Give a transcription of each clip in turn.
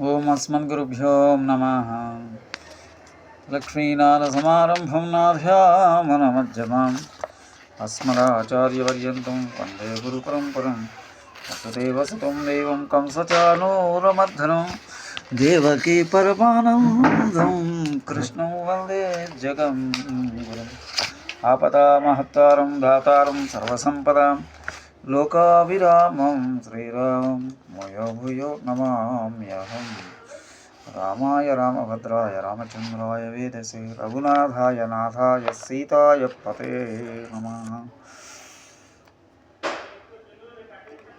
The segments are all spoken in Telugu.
ఓం అస్మద్గురుభ్యో నమ. లక్ష్మీనాథసమారంభం నాథ్యామనమజ్జమాం అస్మదాచార్యపర్యంతం వందే గురు పరంపరం గురుపరంపరం. వసుదేవసుతం దేవం కంసచానూరమర్ధనం దేవకీ పరమానందం. కృష్ణం వందే జగం. గురం ఆపదామహత్తారం దాతారం సర్వసంపదాం. లోకావిరామం శ్రీరామం భూయో భూయో నమామ్యహం రామాయ రామభద్రాయ రామచంద్రాయ వేదసే రఘునాథాయ నాథాయ సీతాయ పతే నమ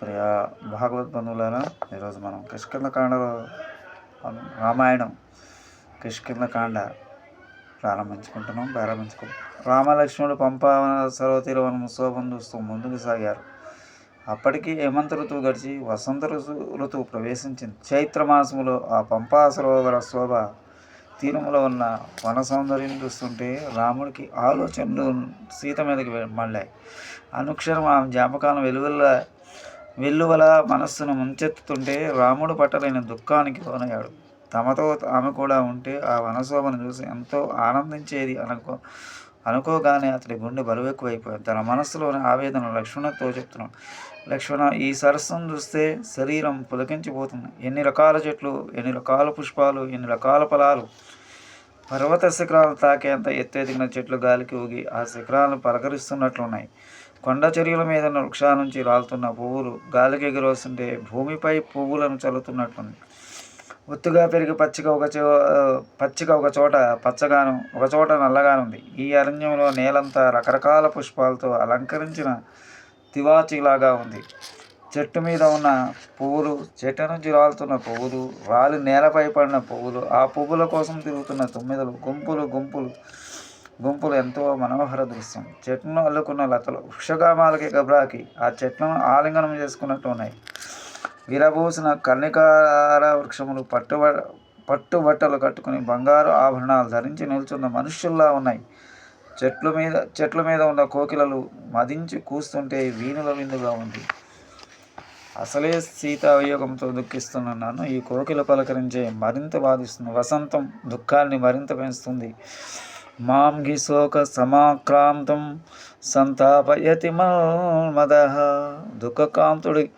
ప్రియ భాగవత్ బంధువులారా ఈరోజు మనం కిష్కిందకాండలో రామాయణం కిష్కిందకాండ ప్రారంభించుకుంటున్నాం ప్రారంభించుకుంటాం రామలక్ష్మణుడు పంప సర్వతీర వనం శోభం చూస్తూ ముందుకు సాగారు. అప్పటికి హేమంత ఋతువు గడిచి వసంత ఋతు ఋతువు ప్రవేశించింది. చైత్రమాసములో ఆ పంపా సరోవర శోభ తీరములో ఉన్న వన సౌందర్యం చూస్తుంటే రాముడికి ఆలోచనలు సీత మీదకి మళ్ళాయి. అనుక్షరం ఆమె జ్ఞాపకాలను వెలువల వెల్లువల మనస్సును ముంచెత్తుతుంటే రాముడు పట్టలేని దుఃఖానికి లోనయ్యాడు. తమతో ఆమె కూడా ఉంటే ఆ వనశోభను చూసి ఎంతో ఆనందించేది అనుకో అనుకోగానే అతడి గుండె బరువెక్కువైపోయింది. తన మనస్సులోని ఆవేదన లక్ష్మణతో చెప్తున్నాడు. లక్ష్మణ ఈ సరస్సును చూస్తే శరీరం పులకించిపోతుంది. ఎన్ని రకాల చెట్లు ఎన్ని రకాల పుష్పాలు ఎన్ని రకాల ఫలాలు? పర్వత శిఖరాలు తాకేంత ఎత్తు ఎదిగిన చెట్లు గాలికి ఊగి ఆ శిఖరాలను పలకరిస్తున్నట్లున్నాయి. కొండ చర్యల మీద ఉన్న వృక్షాల నుంచి రాలుతున్న పువ్వులు గాలికి ఎగిరొస్తుంటే భూమిపై పువ్వులను చల్లుతున్నట్లుంది. ఒత్తుగా పెరిగి పచ్చిక ఒక చో పచ్చిక ఒక చోట పచ్చగాను ఒక చోట నల్లగానుంది. ఈ అరణ్యంలో నేలంతా రకరకాల పుష్పాలతో అలంకరించిన తివాచీలాగా ఉంది. చెట్టు మీద ఉన్న పువ్వులు చెట్టు నుంచి రాలుతున్న పువ్వులు రాలి నేలపై పడిన పువ్వులు ఆ పువ్వుల కోసం తిరుగుతున్న తొమ్మిదలు గుంపులు గుంపులు గుంపులు ఎంతో మనోహర దృశ్యం. చెట్టును అల్లుకున్న లతలు వృక్షగామాలకి గబ్రాకి ఆ చెట్లను ఆలింగనం చేసుకున్నట్టు ఉన్నాయి. విరబూసిన కన్నికార వృక్షములు పట్టుబ పట్టుబట్టలు కట్టుకుని బంగారు ఆభరణాలు ధరించి నిల్చున్న మనుష్యుల్లా ఉన్నాయి. చెట్ల మీద చెట్ల మీద ఉన్న కోకిలలు మదించి కూస్తుంటే వీణుల విందుగా ఉంది. అసలే సీతావియోగంతో దుఃఖిస్తున్న నన్ను ఈ కోకిల పలకరించే మరింత బాధిస్తుంది. వసంతం దుఃఖాన్ని మరింత పెంచుతుంది. మాంఘి శోక సమాక్రాంతం సంతాపయతి మద దుఃఖకాంతుడి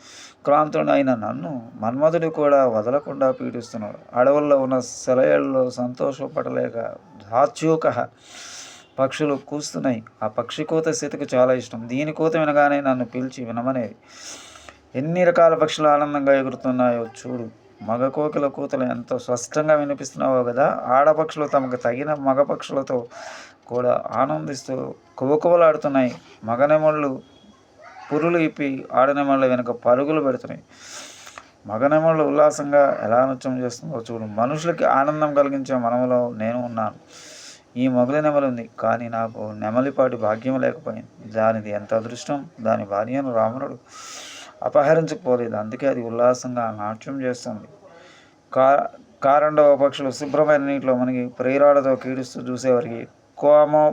క్రాంతుడు అయిన నన్ను మన్మధుడు కూడా వదలకుండా పీడిస్తున్నాడు. అడవుల్లో ఉన్న సెలయేళ్ళలో సంతోషపడలేక ధాత్యూక. పక్షులు కూస్తున్నాయి. ఆ పక్షి కోత సీతకు చాలా ఇష్టం. దీని కోత వినగానే నన్ను పిలిచి వినమనేది. ఎన్ని రకాల పక్షులు ఆనందంగా ఎగురుతున్నాయో చూడు. మగ కోకిల కూతలు ఎంతో స్పష్టంగా వినిపిస్తున్నావో కదా. ఆడపక్షులు తమకు తగిన మగ పక్షులతో కూడా ఆనందిస్తూ కువకువలాడుతున్నాయి. మగనెమళ్ళు పురులు ఇప్పి ఆడనెమళ్ళ వెనుక పరుగులు పెడుతున్నాయి. మగనెమళ్ళు ఉల్లాసంగా ఎలా నృత్యం చేస్తుందో చూడు. మనుషులకి ఆనందం కలిగించే మనములో నేను ఉన్నాను. ఈ మొగలి నెమలి ఉంది కానీ నాకు నెమలిపాటి భాగ్యం లేకపోయింది. దానిది ఎంత అదృష్టం? దాని భార్యను రావణుడు అపహరించకపోలేదు. అందుకే అది ఉల్లాసంగా నాట్యం చేస్తుంది. కా కారండవ పక్షులు శుభ్రమైన నీటిలో మనకి ప్రేరాడతో కీడుస్తూ చూసేవారికి కోమో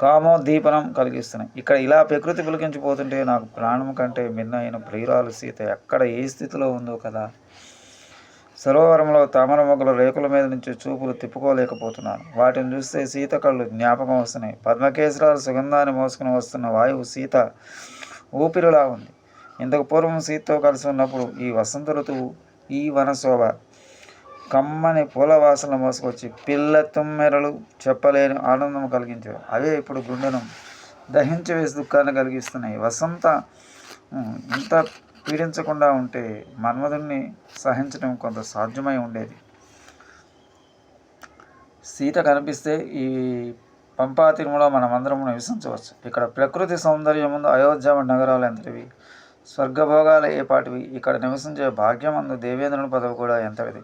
కామోద్దీపనం కలిగిస్తున్నాయి. ఇక్కడ ఇలా ప్రకృతి పులికించిపోతుంటే నాకు ప్రాణం కంటే మిన్న అయిన ప్రియురాలు సీత ఎక్కడ ఏ స్థితిలో ఉందో కదా? సరోవరంలో తామర మొగ్గల రేకుల మీద నుంచి చూపులు తిప్పుకోలేకపోతున్నాను. వాటిని చూస్తే సీత కళ్ళు జ్ఞాపకం వస్తున్నాయి. పద్మకేశ్వరాలు సుగంధాన్ని మోసుకుని వస్తున్న వాయువు సీత ఊపిరిలా ఉంది. ఇంతకు పూర్వం సీతతో కలిసి ఉన్నప్పుడు ఈ వసంత ఋతువు ఈ వనశోభ కమ్మని పూల వాసన మోసుకొచ్చి పిల్ల తుమ్మెరలు చెప్పలేని ఆనందం కలిగించేవి. అవే ఇప్పుడు గుండెను దహించి వేసి దుఃఖాన్ని కలిగిస్తున్నాయి. వసంత ఇంత పీడించకుండా ఉంటే మన్మధుణ్ణి సహించడం కొంత సాధ్యమై ఉండేది. సీత కనిపిస్తే ఈ పంపా తిరుమల మనమందరం నివసించవచ్చు. ఇక్కడ ప్రకృతి సౌందర్యం ముందు అయోధ్య నగరాలు ఎంతటివి? స్వర్గభోగాలు ఏపాటివి పాటివి? ఇక్కడ నివసించే భాగ్యం అందు దేవేంద్రుని పదవి కూడా ఎంతటిది?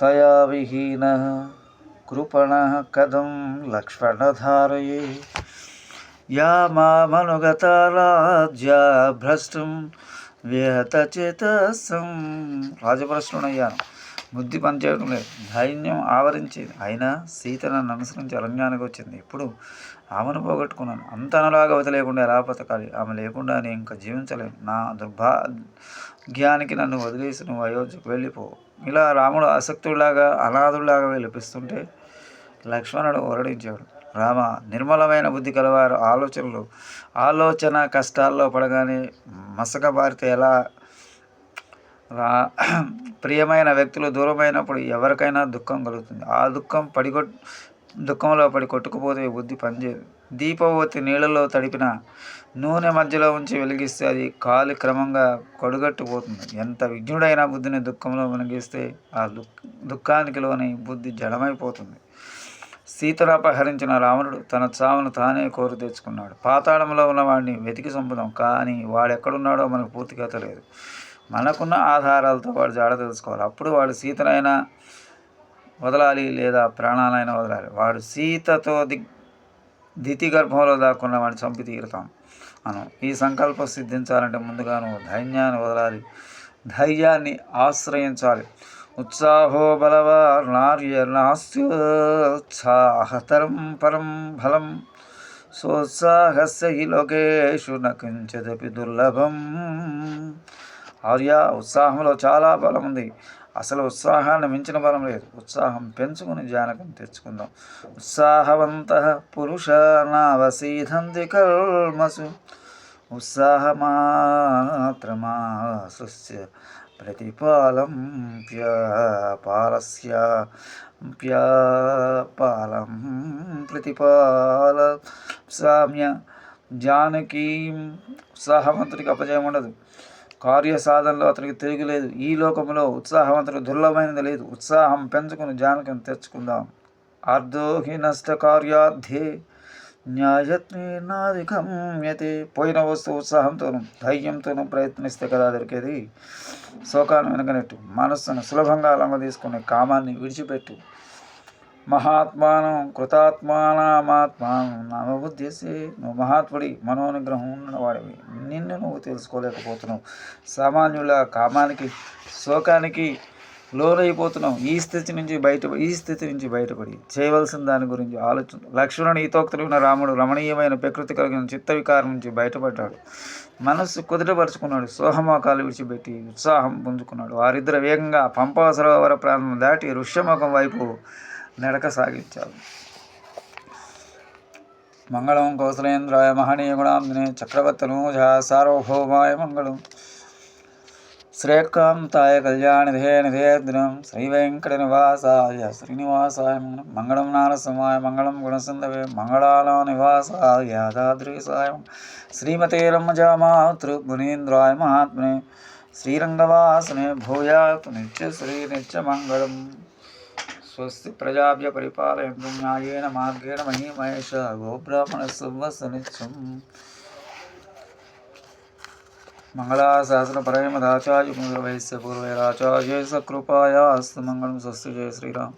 తయా విహీన కృపణ కథం లక్ష్మణధారయే. యా మామనుగత రాజ్య భ్రష్టం వ్యహత చేతసం రాజభ్రష్టునయ్యాను బుద్ధి పనిచేయడం లేదు. ధైన్యం ఆవరించేది. అయినా సీత నన్ను అనుసరించి అరణ్యానికి వచ్చింది. ఇప్పుడు ఆమెను పోగొట్టుకున్నాను. అంత అనులాగా వదిలేకుండా ఎలా బతకాలి ఆమె లేకుండా నేను ఇంకా జీవించలేను. నా దుర్భాగ్యానికి నన్ను వదిలేసి నువ్వు అయోధ్యకు వెళ్ళిపో. ఇలా రాముడు ఆసక్తుడిలాగా అనాథుడిలాగా విలపిస్తుంటే లక్ష్మణుడు ఓరడించాడు. రామ నిర్మలమైన బుద్ధి కలవారు. ఆలోచనలు ఆలోచన కష్టాల్లో పడగానే మసకబారితే ఎలా? రా ప్రియమైన వ్యక్తులు దూరమైనప్పుడు ఎవరికైనా దుఃఖం కలుగుతుంది. ఆ దుఃఖం పడిగొట్ దుఃఖంలో పడి కొట్టుకుపోతే బుద్ధి పనిచేయదు. దీపవతి నీళ్ళలో తడిపిన నూనె మధ్యలో ఉంచి వెలిగిస్తే అది కాలి క్రమంగా కొడుగట్టుపోతుంది ఎంత విజ్ఞుడైన బుద్ధిని దుఃఖంలో వెలిగిస్తే ఆ దుఃఖానికి లోని బుద్ధి జడమైపోతుంది. సీతను అపహరించిన రావణుడు తన చావును తానే కోరు తెచ్చుకున్నాడు. పాతాళంలో ఉన్నవాడిని వెతికి చంపుదాం కానీ వాడు ఎక్కడున్నాడో మనకు పూర్తిగా తెలియదు. మనకున్న ఆధారాలతో వాడు జాడ తెలుసుకోవాలి. అప్పుడు వాడు సీతనైనా వదలాలి లేదా ప్రాణాలైనా వదలాలి. వాడు సీతతో ది దితి గర్భంలో దాక్కున్న వాడిని చంపి తీరుతాం మనం ఈ సంకల్పం సిద్ధించాలంటే ముందుగా నువ్వు ధైర్యాన్ని వదలాలి. ధైర్యాన్ని ఆశ్రయించాలి. ఉత్సాహో బలవార్నార్యనాస్యోత్సాహతరం పరం ఫలం. సోత్సాహస్య హి లోకేషు న దుర్లభం. ఆర్య ఉత్సాహంలో చాలా బలం ఉంది. అసలు ఉత్సాహాన్ని మించిన బలం లేదు. ఉత్సాహం పెంచుకుని జానకం తెచ్చుకుందాం. ఉత్సాహవంత పురుష నావసీధంతి కల్మసు ఉత్సాహమాత్రమా సృష్య ప్రతిపాలం ప్యాపాలస్య ప్యాపాలం ప్రతిపాల సామ్య జానకీ ఉత్సాహవంతుడికి అపజయం ఉండదు. కార్య సాధనలో అతనికి తిరుగులేదు ఈ లోకంలో ఉత్సాహవంతుడు దుర్లభమైనది లేదు. ఉత్సాహం పెంచుకుని జానకం తెచ్చుకుందాం. అర్ధోహి నష్ట కార్యార్థే న్యాయత్నేనాధిగమ్యతే పోయిన వస్తువు ఉత్సాహంతోనూ ధైర్యంతోనూ ప్రయత్నిస్తే కదా దొరికేది? శోకాన్ని వెనకనెట్టు మనస్సును సులభంగా లొంగ తీసుకునే కామాన్ని విడిచిపెట్టు. మహాత్మానం కృతాత్మానామాత్మానం నామబుద్ధిసి నువ్వు మహాత్ముడి మనోనిగ్రహం ఉన్నవాడివి. నిన్ను నువ్వు తెలుసుకోలేకపోతున్నావు. సామాన్యుల కామానికి శోకానికి లోనైపోతున్నాం. ఈ స్థితి నుంచి బయట ఈ స్థితి నుంచి బయటపడి చేయవలసిన దాని గురించి ఆలోచన లక్ష్మణుని ఈతోక్తులు ఉన్న రాముడు రమణీయమైన ప్రకృతి కలిగిన చిత్త వికారం నుంచి బయటపడ్డాడు. మనస్సు కుదుటపరుచుకున్నాడు. సోహమోకాలు విడిచిపెట్టి ఉత్సాహం పుంజుకున్నాడు. వారిద్దరు వేగంగా పంపా సరోవర ప్రాంతం దాటి ఋష్యముఖం వైపు నడక సాగించారు. మంగళం కౌసలేంద్రాయ మహనీయ గుణాంజనే చక్రవర్తను సార్వభౌమాయ మంగళం. శ్రేయకాంతాయ కళ్యాణిధే నిధేద్రం శ్రీ వెంకట నివాసాయ శ్రీనివాసాయ మంగళం మంగళం నారసమాయ మంగళం గుణసుందవే మంగళాల నివాసాయ యాదాద్రీసాయ శ్రీమతే రమ్మజామాతృ మునీంద్రాయ మహాత్మనే శ్రీరంగవాసనే భూయాత్ నిత్య శ్రీ నిత్యమంగళం స్వస్తి ప్రజాభ్య పరిపాలయంతు న్యాయేన మార్గేణ మహీమహేష గోబ్రాహ్మణ సువసనిత్యం మంగళాశాసన పరమదాచార్య వైశ్య పూర్వైరాచార్య సకృపాయ అస్తు మంగళం స్వస్తి జయ శ్రీరామ్